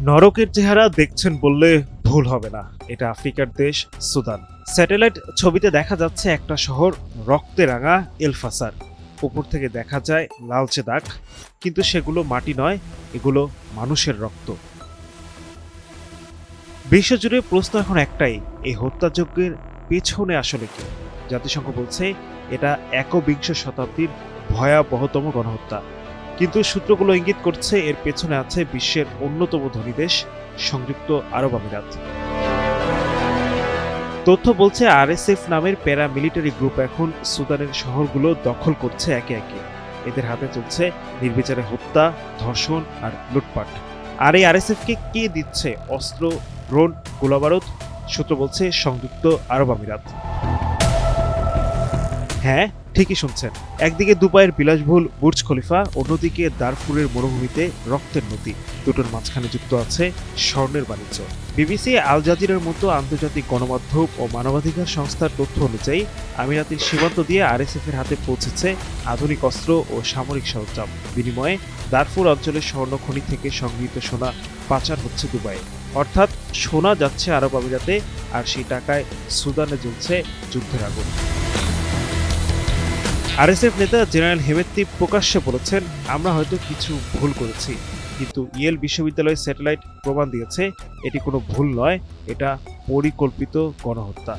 নরকের চেহারা দেখছেন বললে ভুল হবে না। এটা আফ্রিকার দেশ, সুদান। স্যাটেলাইট ছবিতে দেখা যাচ্ছে একটা শহর, রক্তে রাঙা এলফাসার। উপর থেকে দেখা যায় লালচে দাগ, কিন্তু সেগুলো মাটি নয়, এগুলো মানুষের রক্ত। বিশ্বজুড়ে প্রশ্ন এখন একটাই, এই হত্যাযজ্ঞের পেছনে আসলে কি? জাতিসংঘ বলছে, এটা একবিংশ শতাব্দীর ভয়াবহতম গণহত্যা। কিন্তু সূত্রগুলো ইঙ্গিত করছে এর পেছনে আছে বিশ্বের অন্যতম ধনী দেশ, সংযুক্ত আরব আমিরাত। তথ্য বলছে আরএসএফ নামের প্যারা মিলিটারি গ্রুপ এখন সুদানের শহরগুলো দখল করছে একে একে। এদের হাতে চলছে নির্বিচারে হত্যা, ধর্ষণ আর লুটপাট। আর এই আরএসএফ কে কে দিচ্ছে? অস্ত্র, ড্রোন, গোলাবারুদ? সূত্র বলছে সংযুক্ত আরব আমিরাত। হ্যাঁ ঠিকই শুনছেন। একদিকে দুবাইয়ের বিলাসবহুল বুর্জ খলিফা, অন্যদিকে দারফুরের মরুভূমিতে রক্তের নদী। দুটোর মাঝখানে যুক্ত আছে স্বর্ণের বাণিজ্য। বিবিসি আল জাজিরার মতো আন্তর্জাতিক গণমাধ্যম ও মানবাধিকার সংস্থার তথ্য অনুযায়ী, আমিরাতের সীমান্ত দিয়ে আরএসএফ এর হাতে পৌঁছেছে আধুনিক অস্ত্র ও সামরিক সরঞ্জাম। বিনিময়ে দারফুর অঞ্চলের স্বর্ণ খনি থেকে সংগৃহীত সোনা পাচার হচ্ছে দুবাইয়ে। অর্থাৎ সোনা যাচ্ছে আরব আমিরাতে, আর সেই টাকায় সুদানে জ্বলছে যুদ্ধের আগুন। আরএসএফ নেতা জেনারেল হেমেত্তি প্রকাশ্যে বলেছেন, আমরা হয়তো কিছু ভুল করেছি, কিন্তু ইয়েল বিশ্ববিদ্যালয়ের স্যাটেলাইট প্রমাণ দিয়েছে, এটি কোনো ভুল নয়, এটা পরিকল্পিত গণহত্যা।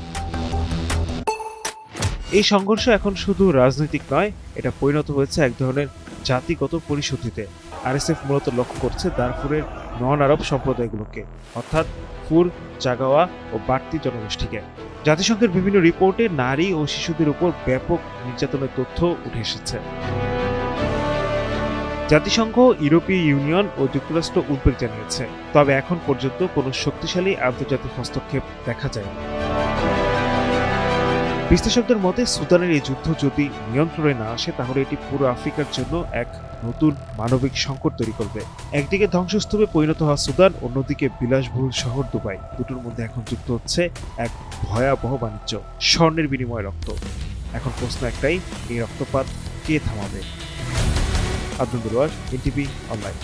এই সংঘর্ষ এখন শুধু রাজনৈতিক নয়, এটা পরিণত হয়েছে এক ধরনের জাতিগত পরিশুদ্ধিতে। আরএসএফ মূলত লক্ষ্য করছে দারফুরের নন আরব সম্প্রদায়গুলোকে, অর্থাৎ ফুর, জাগাওয়া ও বাড়তি জনগোষ্ঠীকে। জাতিসংঘের বিভিন্ন রিপোর্টে নারী ও শিশুদের উপর ব্যাপক নির্যাতনের তথ্য উঠে এসেছে। জাতিসংঘ, ইউরোপীয় ইউনিয়ন ও যুক্তরাষ্ট্র উদ্বেগ জানিয়েছে, তবে এখন পর্যন্ত কোনো শক্তিশালী আন্তর্জাতিক হস্তক্ষেপ দেখা যায়নি। বিশ্লেষকদের মতে, সুদানের এই যুদ্ধ যদি নিয়ন্ত্রণে না আসে, তাহলে এটি পুরো আফ্রিকার জন্য এক নতুন মানবিক সংকট তৈরি করবে। একদিকে ধ্বংসস্তূপে পরিণত হওয়া সুদান, অন্যদিকে বিলাসবহুল শহর দুবাই। দুটোর মধ্যে এখন যুক্ত হচ্ছে এক ভয়াবহ বাণিজ্য, স্বর্ণের বিনিময়ে রক্ত। এখন প্রশ্ন একটাই, এই রক্তপাত কে থামাবে? Abdul Durwar NTV online.